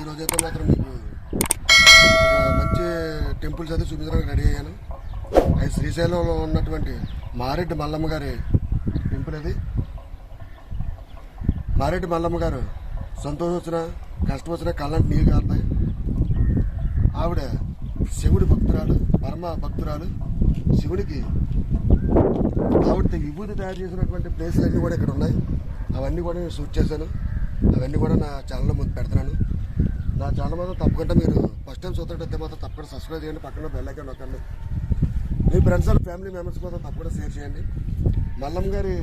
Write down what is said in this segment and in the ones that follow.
ఈరోజు అయితే మాత్రం మీకు మంచి టెంపుల్స్ అయితే చూపించడానికి రెడీ అయ్యాను. అది శ్రీశైలంలో ఉన్నటువంటి మారెడ్డి మల్లమ్మ గారి టెంపుల్ అది. మారెడ్డి మల్లమ్మ గారు సంతోషం వచ్చినా కష్టం వచ్చినా కళ్ళంటి నీళ్ళు కారుతాయి. ఆవిడ శివుడి భక్తురాలు పరమ భక్తురాలు. శివుడికి ఆవిడ విభూతి తయారు చేసినటువంటి ప్లేసులు అన్నీ కూడా ఇక్కడ ఉన్నాయి. అవన్నీ కూడా నేను షూట్ చేశాను. అవన్నీ కూడా నా ఛానల్లో ముందు పెడుతున్నాను. నా ఛానల్ మాత్రం తప్పకుండా మీరు ఫస్ట్ టైం చూస్తుంటే మాత్రం తప్పకుండా సబ్స్క్రైబ్ చేయండి. పక్కన బెల్ ఐకాన్ నొక్కండి. మీ ఫ్రెండ్స్ అండ్ ఫ్యామిలీ మెంబర్స్ మాత్రం తప్పకుండా షేర్ చేయండి. మల్లమ్మ గారి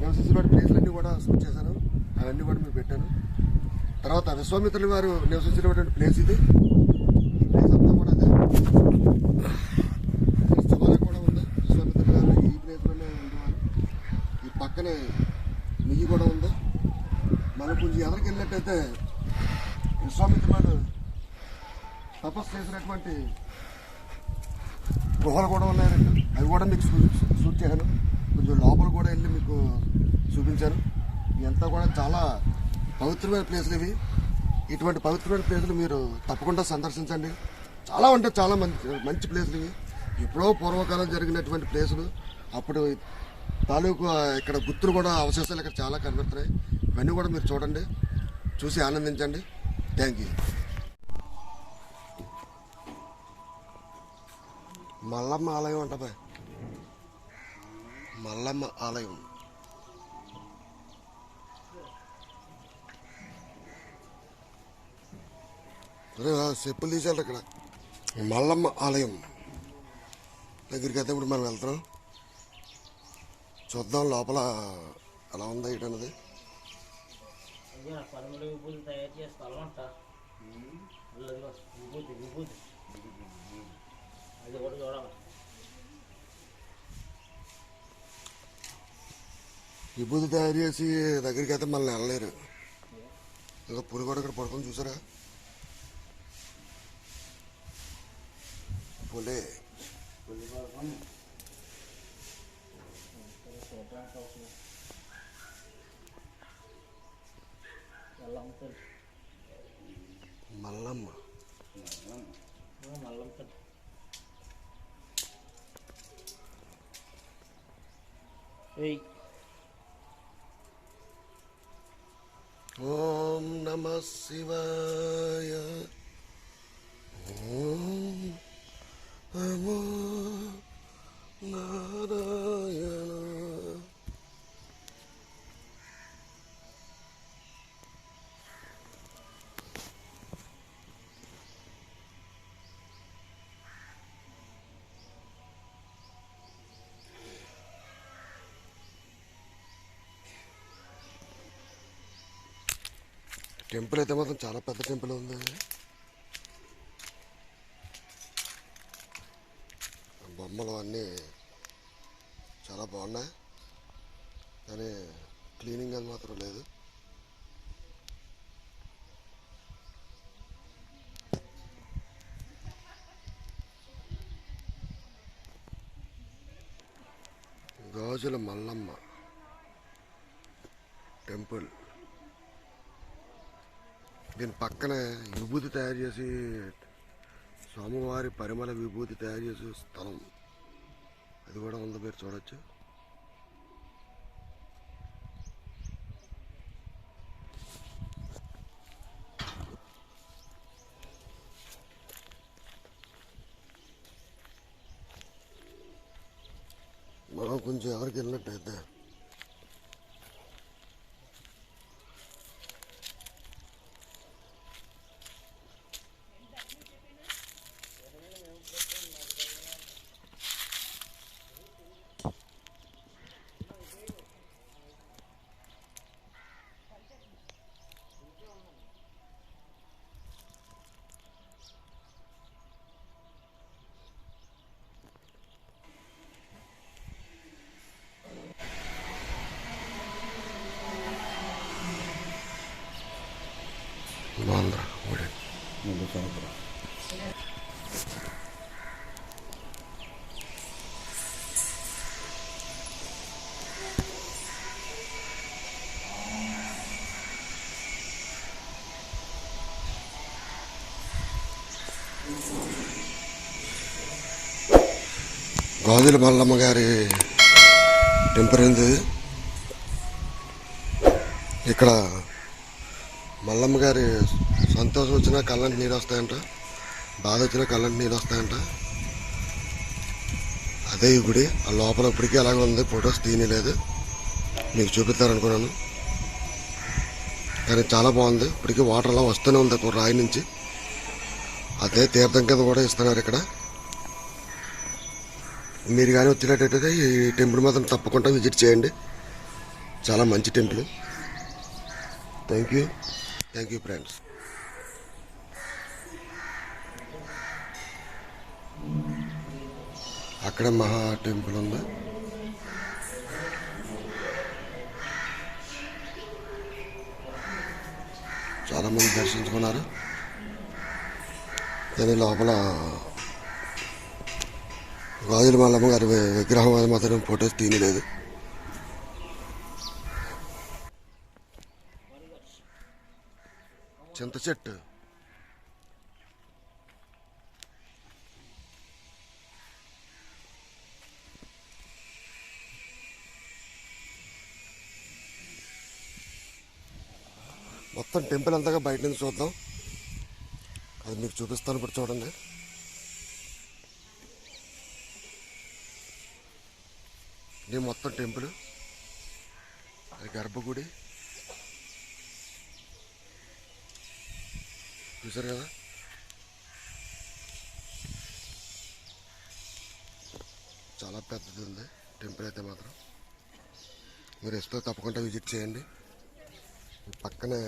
నివసించినటువంటి ప్లేస్లన్నీ కూడా సూట్ చేశాను. అవన్నీ కూడా మీకు పెట్టాను. తర్వాత విశ్వామిత్రులు వారు నివసించినటువంటి ప్లేస్ ఇది. ఈ ప్లేస్ అంతా కూడా అదే. శివాలయం కూడా ఉంది. విశ్వామిత్రులు గారు ఈ ప్లేస్లోనే ఉండేవారు. ఈ పక్కనే నెయ్యి కూడా ఉంది. మనం కొంచెం ఎదరికి వెళ్ళినట్టయితే విశ్వామిత్రుడు తపస్సు చేసినటువంటి గుహలు కూడా ఉన్నాయండి. అవి కూడా మీకు సూట్ షూట్ చేశాను. కొంచెం లోపల కూడా వెళ్ళి మీకు చూపించాను. ఇదంతా కూడా చాలా పవిత్రమైన ప్లేసులు ఇవి. ఇటువంటి పవిత్రమైన ప్లేసులు మీరు తప్పకుండా సందర్శించండి. చాలా అంటే చాలా మంచి మంచి ప్లేసులు ఇవి. ఎప్పుడో పూర్వకాలం జరిగినటువంటి ప్లేసులు. అప్పుడు తాలూకు ఇక్కడ గుర్తులు కూడా అవశేషాలు ఇక్కడ చాలా కనబడుతున్నాయి. ఇవన్నీ కూడా మీరు చూడండి. చూసి ఆనందించండి. థ్యాంక్ యూ మల్లమ్మ ఆలయం అంట మల్లమ్మ ఆలయం. అరే చెప్పులు తీసారు ఇక్కడ మల్లమ్మ ఆలయం. దగ్గరికి అయితే ఇప్పుడు మనం వెళ్తున్నాం. చూద్దాం లోపల ఎలా ఉందా ఏంటన్నది అదే ఆ పరమల విభూతి తయారు చేసే స్థలం అంట. అల్లదిగో విభూతి విభూతి. అది కూడా చూడాలి. విభూతి తయారు చేసి దగ్గరికి అయితే మనల్ని వెళ్ళలేరు. ఏదో పులి కూడా ఇక్కడ పడుకొని చూసారా? Phule. malam tuh malam. Malam. Oh, malam tuh Hey. Om Om temple అయితే మాత్రం చాలా పెద్ద టెంపుల్ ఉంది. బొమ్మలు అన్నీ చాలా బాగున్నాయి. కానీ క్లీనింగ్ అది మాత్రం లేదు. గాజుల మల్లమ్మ టెంపుల్. దీని పక్కనే విభూతి తయారు చేసి స్వామివారి పరిమళ విభూతి తయారు చేసే స్థలం. అది కూడా ఉంది మీరు చూడొచ్చు మనం కొంచెం ఎవరికి వెళ్ళినట్టయితే బాగుందిరా ఊడే గాజుల మల్లమ్మ గారి టెంపర్ ఉంది ఇక్కడ మల్లమ్మ గారి సంతోషం వచ్చినా కళ్ళంటి నీరు వస్తాయంట బాధ వచ్చినా కళ్ళంటి నీరు వస్తాయంట. అదే ఈ గుడి ఆ లోపల ఇప్పటికీ అలాగే ఉంది ఫొటోస్ తీయలేదు మీకు చూపిస్తారనుకున్నాను. కానీ చాలా బాగుంది ఇప్పటికీ వాటర్ అలా వస్తూనే ఉంది రాయి నుంచి. అదే తీర్థం కింద కూడా ఇస్తున్నారు ఇక్కడ. మీరు కానీ వచ్చినట్టయితే ఈ టెంపుల్ మాత్రం తప్పకుండా విజిట్ చేయండి. చాలా మంచి temple. Thank you thank you friends అక్కడ మహా టెంపుల్ ఉంది. చాలామంది దర్శించుకున్నారు. దాని లోపల గాజుల మల్లమ్మ గారి విగ్రహం అది మాత్రం ఫొటోస్ తీయలేదు. చింత చెట్టు. మొత్తం టెంపుల్ అంతగా బయట నుంచి చూద్దాం. అది మీకు చూపిస్తాను ఇప్పుడు చూడండి. ఇది మొత్తం టెంపుల్ అది గర్భగుడి. చూసారు కదా? చాలా పెద్దది ఉంది. టెంపుల్ అయితే మాత్రం మీరు ఇస్తే తప్పకుండా విజిట్ చేయండి. పక్కనే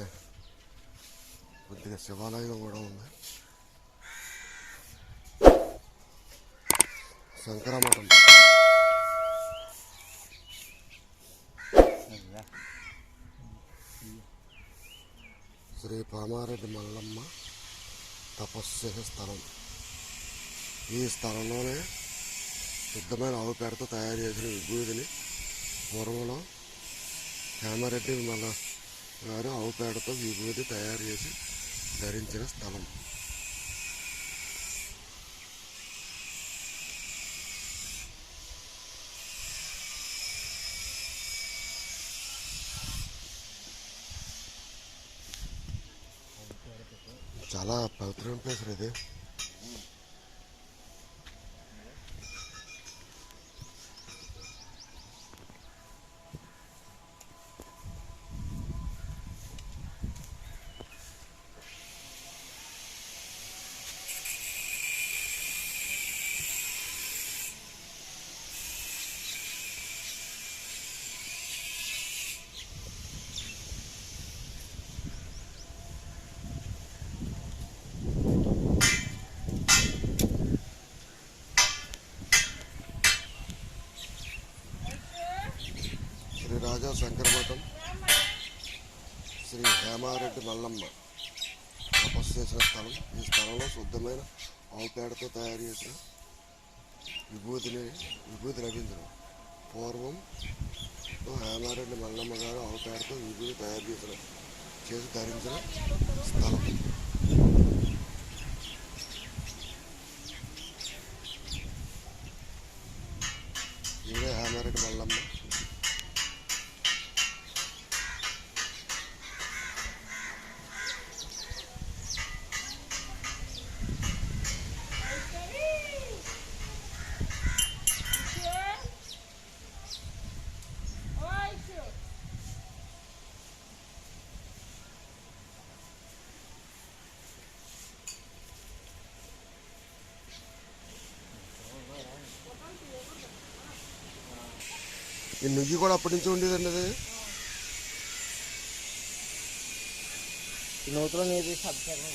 కొద్దిగా శివాలయం కూడా ఉంది. శంకరమఠం శ్రీ పామారెడ్డి మల్లమ్మ తపస్సు స్థలం. ఈ స్థలంలోనే శుద్ధమైన ఆవు పేడతో తయారు చేసిన విభూతిని పూర్వంలో హేమారెడ్డి మల్ల గారు ఆవు పేడతో విభూతి తయారు చేసి ధరించిన స్థలం చాలా పవిత్రమైన ప్లేస్ ఇది శ్రీ రాజా శంకరమఠం శ్రీ హేమారెడ్డి మల్లమ్మ తపస్సు చేసిన స్థలం. ఈ స్థలంలో శుద్ధమైన ఆవు పేడతో తయారు చేసిన విభూతిని విభూతి లభించడం పూర్వం హేమారెడ్డి మల్లమ్మ గారు ఆవు పేడతో విభూతి తయారు చేసిన చేసి ధరించిన స్థలం ఇదే హేమారెడ్డి మల్లమ్మ ఈ నుయ్యి కూడా అప్పటి నుంచి ఉండేదండి అది. నూతులో నీది సబ్సెక్ట్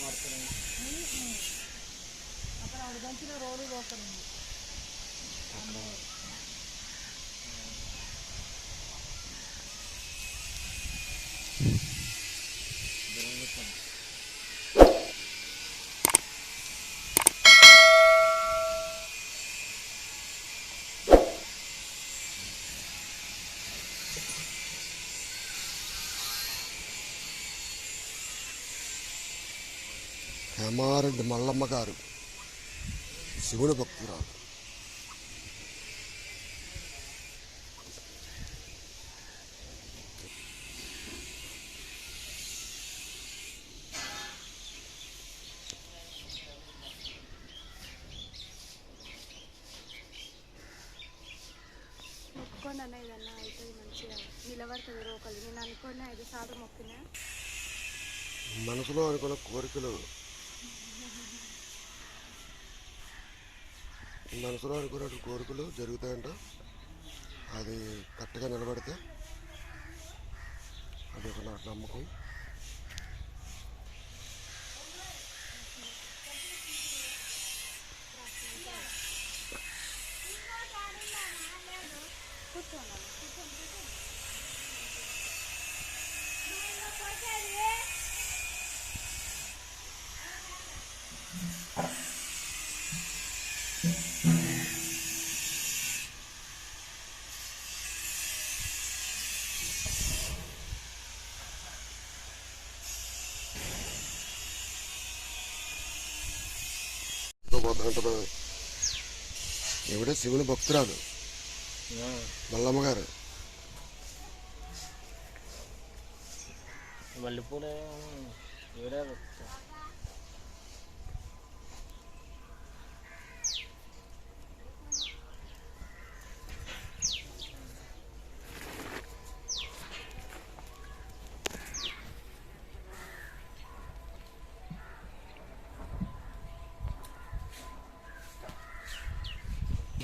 హేమారెడ్డి మల్లమ్మ గారు. శివుని భక్తురాలు. మొక్కుకోండి అన్న ఏదన్నా అవుతుంది మంచిగా నిలబడుతుంది రోకలు నేను ఐదు సార్లు మొక్కినా. మనసులో అనుకున్న కోరికలు మనసులో అనుకున్నట్టు కోరికలు జరుగుతాయంట. అది కరెక్ట్గా నిలబడితే అది ఒక నాకు నమ్మకం. పోతాంటారు ఎవడే శివుని భక్తురాలు. మల్లమ్మ గారు మల్లెపూలు ఎవడే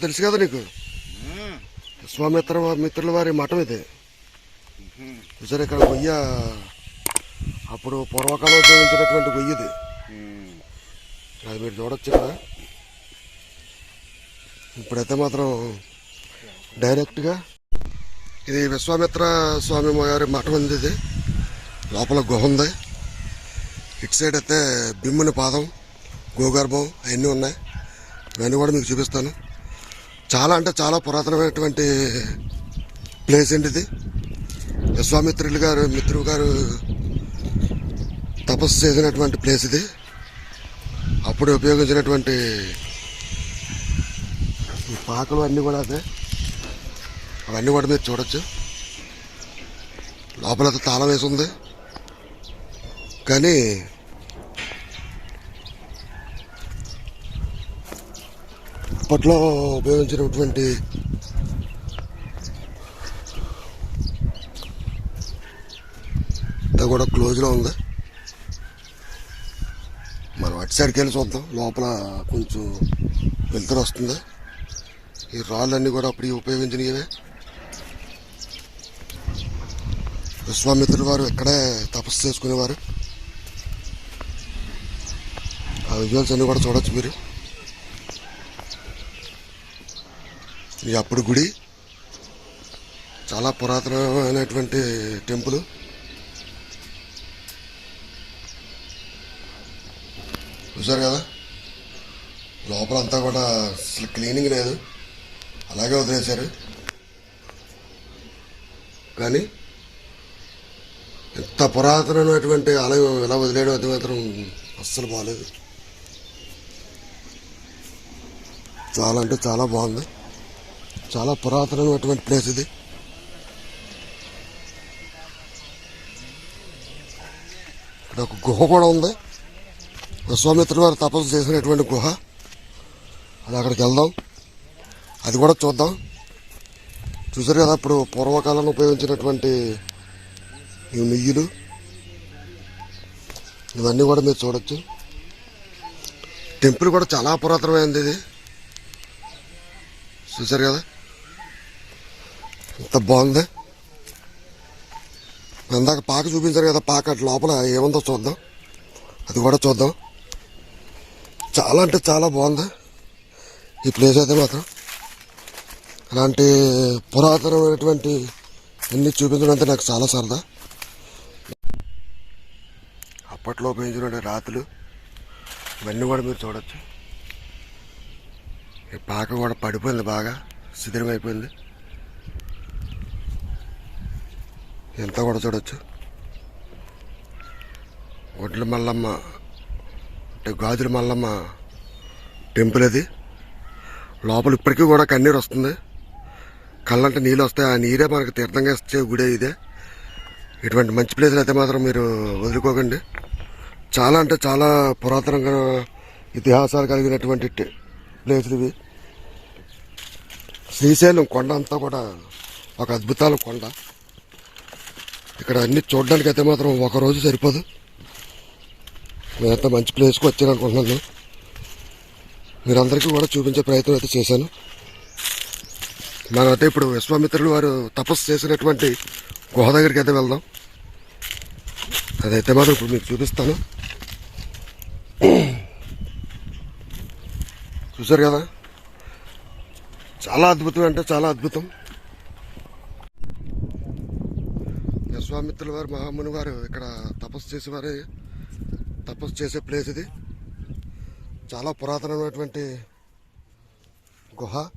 తెలుసు కదా నీకు? విశ్వామిత్ర మిత్రుల వారి మఠం ఇది. చూసారు ఇక్కడ గొయ్య అప్పుడు పూర్వకాలం ఉపయోగించినటువంటి గొయ్యి ఇది. అది మీరు చూడొచ్చు ఇక్కడ. ఇప్పుడైతే మాత్రం డైరెక్ట్గా ఇది విశ్వామిత్ర స్వామి గారి మఠం ఉంది ఇది. లోపల గుహ ఉంది. ఇటు సైడ్ అయితే బిమ్ముని పాదం గోగర్భం అవన్నీ ఉన్నాయి. ఇవన్నీ కూడా మీకు చూపిస్తాను. చాలా అంటే చాలా పురాతనమైనటువంటి ప్లేస్ అండి ఇది. విశ్వామిత్రులు గారు మిత్రులు గారు తపస్సు చేసినటువంటి ప్లేస్ ఇది. అప్పుడు ఉపయోగించినటువంటి పాకలు అన్నీ కూడా అదే. అవన్నీ కూడా మీరు చూడొచ్చు. లోపల అయితే తాళం వేసి ఉంది. కానీ అప్పట్లో ఉపయోగించినటువంటి అంతా కూడా క్లోజ్లో ఉంది. మనం అటు సైడ్కి వెళ్ళి చూద్దాం. లోపల కొంచెం వెలుతురు వస్తుంది. ఈ రాళ్ళన్నీ కూడా అప్పుడు ఉపయోగించినవే విశ్వామిత్రుల వారు ఇక్కడే తపస్సు చేసుకునేవారు. ఆ విజువల్స్ అన్నీ కూడా చూడొచ్చు మీరు. ఇది అప్పుడు గుడి చాలా పురాతనమైనటువంటి టెంపుల్. చూసారు కదా? లోపల అంతా కూడా అసలు క్లీనింగ్ లేదు. అలాగే వదిలేశారు. కానీ ఎంత పురాతనమైనటువంటి ఆలయం ఎలా వదిలేయడం అది మాత్రం అస్సలు బాగాలేదు చాలా అంటే చాలా బాగుంది. చాలా పురాతనమైనటువంటి ప్లేస్ ఇది. ఇక్కడ ఒక గుహ కూడా ఉంది. విశ్వామిత్రుడు వారు తపస్సు చేసినటువంటి గుహ. అది అక్కడికి వెళ్దాం. అది కూడా చూద్దాం. చూసారు కదా అప్పుడు పూర్వకాలంలో ఉపయోగించినటువంటి ఈ నెయ్యిలు. ఇవన్నీ కూడా మీరు చూడొచ్చు. టెంపుల్ కూడా చాలా పురాతనమైనది ఇది. చూసారు కదా? ఎంత బాగుంది. ఇందాక పాక చూపించారు కదా పాక అటు లోపల ఏముందో చూద్దాం. అది కూడా చూద్దాం. చాలా అంటే చాలా బాగుంది. ఈ ప్లేస్ అయితే మాత్రం. అలాంటి పురాతనమైనటువంటి అన్నీ చూపించడం అంటే నాకు చాలా సరదా. అప్పట్లో ఉపయోగించిన రాతులు ఇవన్నీ కూడా మీరు చూడొచ్చు. ఈ పాక కూడా పడిపోయింది బాగా శిథిలమైపోయింది. ఎంత కూడా చూడొచ్చు ఒడ్ల మల్లమ్మ అంటే గాజుల మల్లమ్మ టెంపుల్ అది లోపల ఇప్పటికీ కూడా కన్నీరు వస్తుంది. కళ్ళంటే నీళ్ళు వస్తాయి. ఆ నీరే మనకు తీర్థంగా ఇచ్చే గుడే ఇదే. ఇటువంటి మంచి ప్లేసులు అయితే మాత్రం మీరు వదులుకోకండి. చాలా అంటే చాలా పురాతనంగా ఇతిహాసాలు కలిగినటువంటి ప్లేసులు ఇవి. శ్రీశైలం కొండ అంతా కూడా ఒక అద్భుతాల కొండ. ఇక్కడ అన్ని చూడడానికి అయితే మాత్రం ఒక రోజు సరిపోదు. నేనంతా మంచి ప్లేస్కి వచ్చాను అనుకుంటున్నాను. మీరందరికీ కూడా చూపించే ప్రయత్నం అయితే చేశాను. మనమైతే ఇప్పుడు విశ్వామిత్రులు వారు తపస్సు చేసినటువంటి గుహ దగ్గరికి అయితే వెళ్దాం. అదైతే మాత్రం ఇప్పుడు మీకు చూపిస్తాను. చూసారు కదా? చాలా అద్భుతం అంటే చాలా అద్భుతం. విశ్వామిత్రుల వారు మహాముని వారు ఇక్కడ తపస్సు చేసేవారే. తపస్సు చేసే ప్లేస్ ఇది. చాలా పురాతనమైనటువంటి గుహ.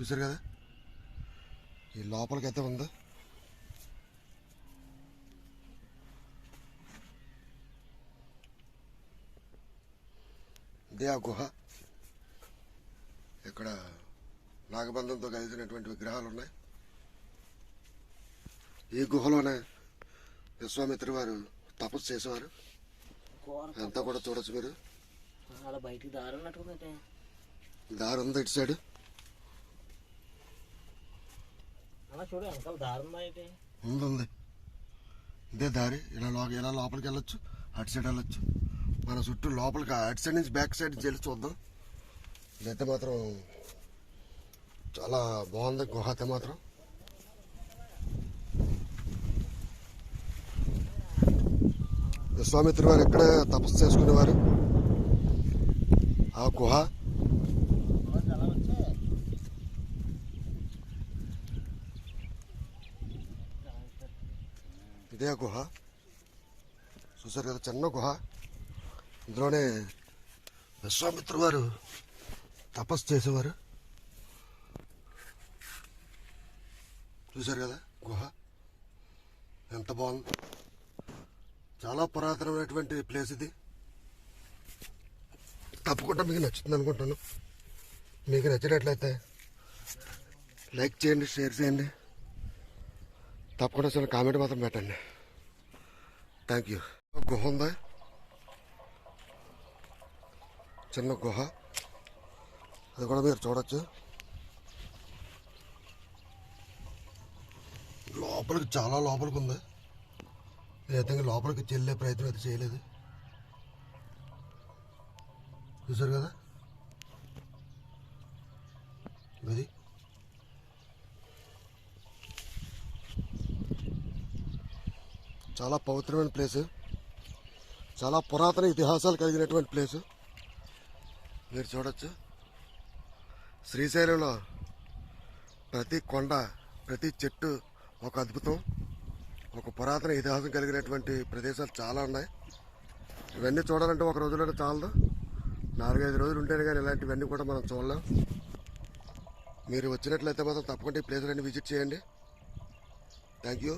చూసారు కదా? ఈ లోపలికైతే ఉందా. ఇదే ఆ గుహ. ఇక్కడ నాగబంధంతో కలిసినటువంటి విగ్రహాలు ఉన్నాయి. ఈ గుహలోనే విశ్వామిత్ర వారు తపస్సు చేసేవారు. అంతా కూడా చూడొచ్చు మీరు. అలా బయటికి దారి ఉన్నట్టుకుందంటే దారి ఉంది ఇటు సైడ్. అలా చూడు వెనకాల దారి ఉందా అయితే ఉంది ఉంది. ఇదే దారి. ఇలా లోక ఇలా లోపలికి వెళ్ళొచ్చు అటు సైడ్ వెళ్ళొచ్చు. మన చుట్టూ లోపలికి అటు సైడ్ నుంచి బ్యాక్ సైడ్ వెళ్ళి చూద్దాం. ఇదైతే మాత్రం చాలా బాగుంది గుహ అయితే మాత్రం. విశ్వామిత్రుడు వారు ఇక్కడే తపస్సు చేసుకునేవారు? ఆ గుహ? ఇదే గుహ? చూసారు కదా చిన్న గుహ. ఇందులోనే విశ్వామిత్ర వారు తపస్సు చేసేవారు. చూసారు కదా గుహ? ఎంత బాగుంది. చాలా పురాతనమైనటువంటి ప్లేస్ ఇది. తప్పకుండా మీకు నచ్చుతుంది అనుకుంటాను మీకు నచ్చినట్లయితే లైక్ చేయండి షేర్ చేయండి. తప్పకుండా చిన్న కామెంట్ మాత్రం పెట్టండి. థ్యాంక్ యూ గుహ ఉందా? చిన్న గుహ. అది కూడా మీరు చూడొచ్చు. లోపలికి చాలా లోపలికి ఉంది. విధంగా లోపలికి చెల్లే ప్రయత్నం అయితే చేయలేదు. చూసారు కదా? ఇది చాలా పవిత్రమైన ప్లేస్. చాలా పురాతన ఇతిహాసాలు కలిగినటువంటి ప్లేసు. మీరు చూడొచ్చు. శ్రీశైలంలో ప్రతి కొండ ప్రతి చెట్టు ఒక అద్భుతం. ఒక పురాతన ఇతిహాసం కలిగినటువంటి ప్రదేశాలు చాలా ఉన్నాయి. ఇవన్నీ చూడాలంటే ఒక రోజులోనే చాలదు. నాలుగైదు రోజులు ఉంటేనే కానీ ఇలాంటివన్నీ కూడా మనం చూడలేం. మీరు వచ్చినట్లయితే మాత్రం తప్పకుండా ఈ ప్లేసులన్నీ విజిట్ చేయండి. Thank you.